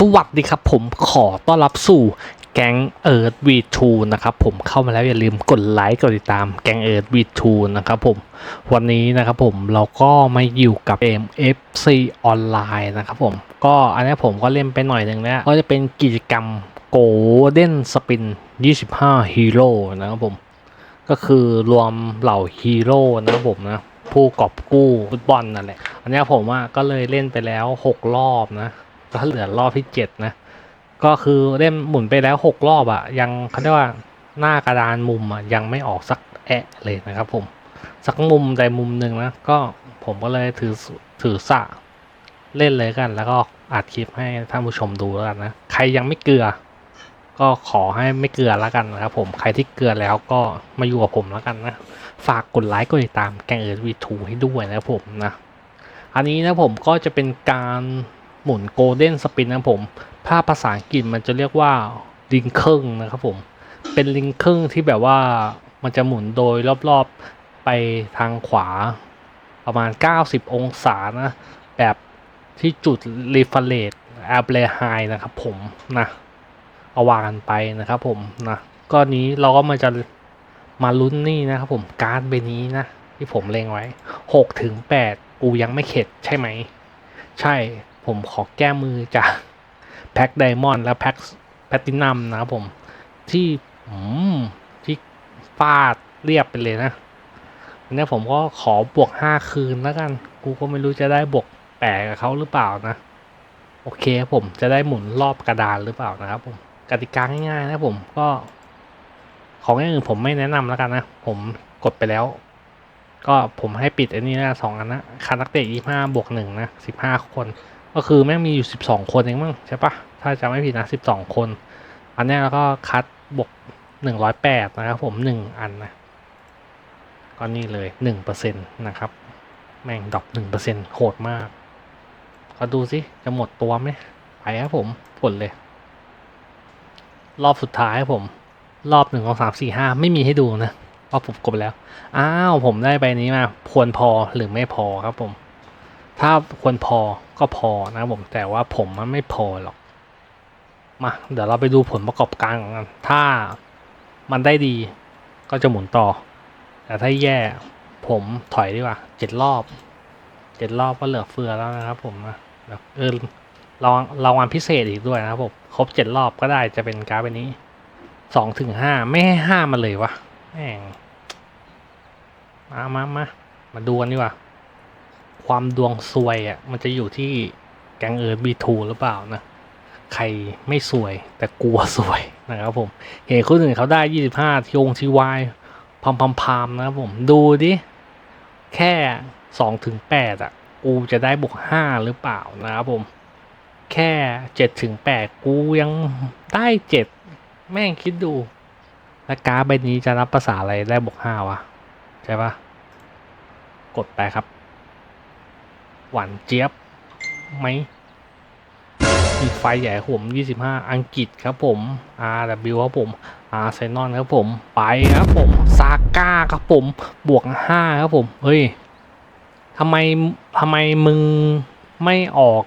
สวัสดีครับผมขอต้อนรับสู่แก๊งเอิร์ธวีทูนะครับผมเข้ามาแล้วอย่าลืมกดไลค์กดติดตามแก๊งเอิร์ธวีทูนะครับผมวันนี้นะครับผมเราก็มาอยู่กับเกม FC ออนไลน์นะครับผมก็อันนี้ผมก็เล่นไปหน่อยหนึ่งแล้วก็จะเป็นกิจกรรม Golden Spin 25 Hero นะครับผม ก็คือรวมเหล่าฮีโร่นะครับผมนะผู้กอบกู้ฟุตบอลนั่นแหละอันนี้ผมอะก็เลยเล่นไปแล้ว 6 รอบนะ ก็เหลือรอบที่7นะ ก็คือเล่นหมุนไปแล้ว6รอบอะ ยังเขาเรียกว่าหน้ากระดานมุมอะยังไม่ออกสักแอะเลยนะครับผม สักมุมใดมุมหนึ่งนะ ก็ผมก็เลยถือถือสะเล่นเลยกัน แล้วก็อัดคลิปให้ท่านผู้ชมดูแล้วกันนะ ใครยังไม่เกลือ ก็ขอให้ไม่เกลือแล้วกันนะครับผม ใครที่เกลือแล้วก็มาอยู่กับผมแล้วกันนะ ฝากกดไลค์กดติดตามแกงเอิร์ธวีทูให้ด้วยนะครับผมนะ อันนี้นะผมก็จะเป็นการ หมุนโกลเด้นสปินนะผมถ้าภาษาอังกฤษมันจะเรียกว่าลิงเคิงนะครับผม เป็นลิงเคิงที่แบบว่ามันจะหมุนโดยรอบๆไปทางขวาประมาณ 90 องศานะ แบบที่จุดรีเฟรชแอปเลไฮนะครับผมนะเอาวางกันไปนะครับผมนะก็นี้เราก็มาจะมาลุ้นนี่นะครับผมการ์ดใบนี้นะ ที่ผมเล็งไว้หกถึงแปดกูยังไม่เข็ดใช่ไหม ใช่ ผมขอแก้มือจากแพ็คไดมอนด์และแพ็คแพตินัมนะครับผม ที่อืมที่ฟาดเรียบไปเลยนะอันนี้ผมก็ขอบวกห้าคืนแล้วกัน กูก็ไม่รู้จะได้บวกแปดกับเขาหรือเปล่านะ โอเคผมจะได้หมุนรอบกระดานหรือเปล่านะครับผมกติกาง่ายๆนะผมก็ ของอย่างอื่นผมไม่แนะนำแล้วกันนะ ผมกดไปแล้ว ก็ผมให้ปิดอันนี้นะสองอันนะคานักเตะยี่ห้าบวกหนึ่งนะสิบห้าคน ก็คือแม่งมีอยู่สิบสองคนเองมั้งใช่ปะถ้าจำไม่ผิดนะสิบสองคน อันนี้แล้วก็คัดบวกหนึ่งร้อยแปดนะครับผมหนึ่งอันนะ ก็นี่เลยหนึ่งเปอร์เซ็นะครับ แม่งดรอปหนึ่งเปอร์เซ็นต์โหดมาก ก็ดูสิ จะหมดตัวไหมไปครับผมผลเลย รอบสุดท้ายครับผม รอบหนึ่งสองสามสี่ห้าไม่มีให้ดูนะเพราะผมกดแล้ว อ้าว ผมได้ใบนี้มาควรพอหรือไม่พอครับผม ถ้าควรพอก็พอนะครับผมแต่ว่าผมมันไม่พอหรอกมาเดี๋ยวเราไปดูผลประกอบการของมันถ้ามันได้ดีก็จะหมุนต่อ แต่ถ้าแย่ผมถอยดีกว่าเจ็ดรอบเจ็ดรอบก็เหลือเฟือแล้วนะครับ ผมนะเออรางรางวัลพิเศษอีกด้วยนะครับผมครบเจ็ดรอบก็ได้จะเป็นการ์ดใบนี้สองถึงห้าไม่ให้ห้ามาเลยวะแม่งมามามามาดูกันดีกว่า ความดวงซวยอะมันจะอยู่ที่แกงเอิร์บีทูหรือเปล่านะ ใครไม่สวยแต่กลัวสวยนะครับผม เห็นคนอื่นเขาได้ยี่สิบห้าทีองทีวายพามพามพามนะครับผม ดูดิ แค่สองถึงแปดอะ กูจะได้บวกห้าหรือเปล่านะครับผม แค่เจ็ดถึงแปดกูยังได้เจ็ดแม่งคิดดู แล้วการ์ดใบนี้จะรับภาษาอะไรได้บวกห้าวะ ใช่ปะกดไปครับ หวานเจี๊ยบไหมมีไฟใหญ่ผมยี่สิบห้าอังกฤษครับผม RW ครับผมอาร์เซนอลครับผม ไปครับผม ซาก้าครับผม บวกห้าครับผม เฮ้ยทำไมทำไมมึงไม่ออก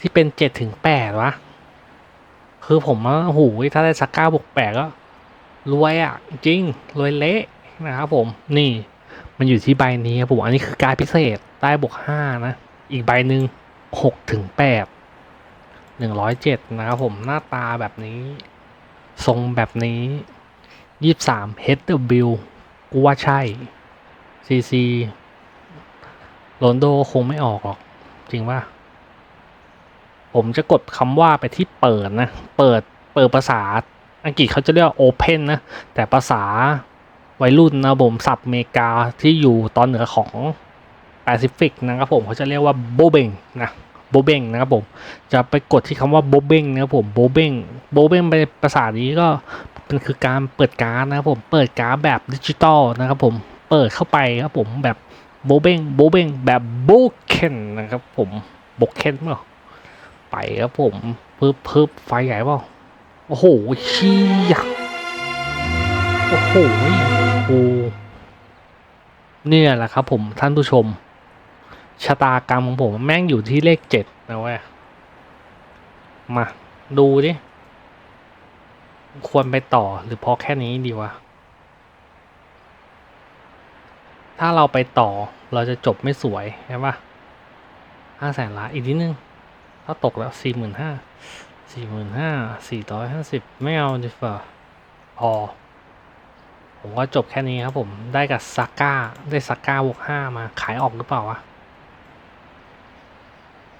ที่เป็นเจ็ดถึงแปดวะ คือผมว่าโอ้โหถ้าได้สักเก้าบวกแปดก็ รวยอะ จริง รวยเละนะครับผม นี่ มันอยู่ที่ใบนี้ครับผม อันนี้คือการพิเศษ ได้บวกห้านะ อีกใบหนึ่งหกถึงแปดหนึ่งร้อยเจ็ดนะครับผมหน้าตาแบบนี้ ทรงแบบนี้ยี่สาม HW กูว่าใช่ CC โรนโดคงไม่ออกหรอก จริงป่ะผมจะกดคำว่าไปที่เปิดนะ เปิดเปิดภาษาอังกฤษเขาจะเรียกว่า Open นะ แต่ภาษาวัยรุ่นนะผมศัพท์อเมกาที่อยู่ตอนเหนือของ ปซิฟิกนะครับผมเขาจะเรียกว่าโบเบงนะโบเบงนะครับผมจะไปกดที่คำว่าโบเบงนะครับผมโบเบงโบเบงเป็นภาษานี้ก็เป็นคือการเปิดการ์ดนะครับผมเปิดการ์ดแบบดิจิตอลนะครับผมเปิดเข้าไปครับผมแบบโบเบงโบเบงแบบโบเคนนะครับผมโบเคนเปล่าไปครับผมเพิ่มเพิ่มไฟใหญ่เปล่าโอ้โหเชี่ยโอ้โหโอ้เนี่ยแหละครับผมท่านผู้ชม ชะตากรรมของผมแม่งอยู่ที่เลขเจ็ดนะเว้ย มา ดูดิ ควรไปต่อหรือพอแค่นี้ดีวะ ถ้าเราไปต่อเราจะจบไม่สวยใช่ปะห้าแสนล้านอีกนิดนึง ถ้าตกแล้วสี่หมื่นห้าสี่หมื่นห้าสี่ร้อยห้าสิบไม่เอาดีกว่าพอผมก็จบแค่นี้ครับผมได้กับซาก้าได้ซาก้าบวกห้ามาขายออกหรือเปล่าวะ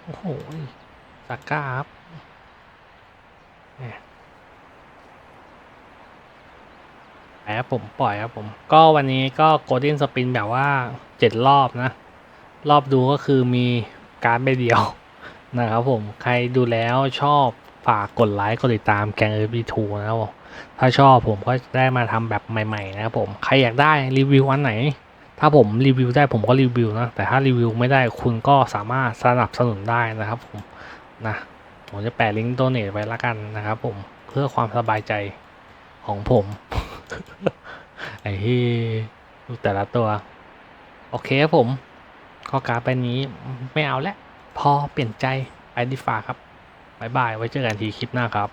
โอ้โหซาก้าครับเนี่ยไปครับผมปล่อยครับผม ก็วันนี้ก็โกลเด้นสปินแบบว่าเจ็ดรอบนะ รอบดูก็คือมีการดใบเดียวนะครับผม ใครดูแล้วชอบฝากกดไลค์กดติดตามแกงเอฟีทูนะครับผมถ้าชอบผมก็ได้มาทำแบบใหม่ ๆ นะครับผม ใครอยากได้รีวิวอันไหน ถ้าผมรีวิวได้ผมก็รีวิวนะ แต่ถ้ารีวิวไม่ได้คุณก็สามารถสนับสนุนได้นะครับผมนะผมจะแปะลิงก์โดเนทไว้ละกันนะครับผมเพื่อความสบายใจของผม ไอ้ที่ดูแต่ละตัว โอเคครับผมข้อการไปนี้ไม่เอาแล้วพอเปลี่ยนใจไปดีฟ้าครับบายบาย ไว้เจอกันทีคลิปหน้าครับ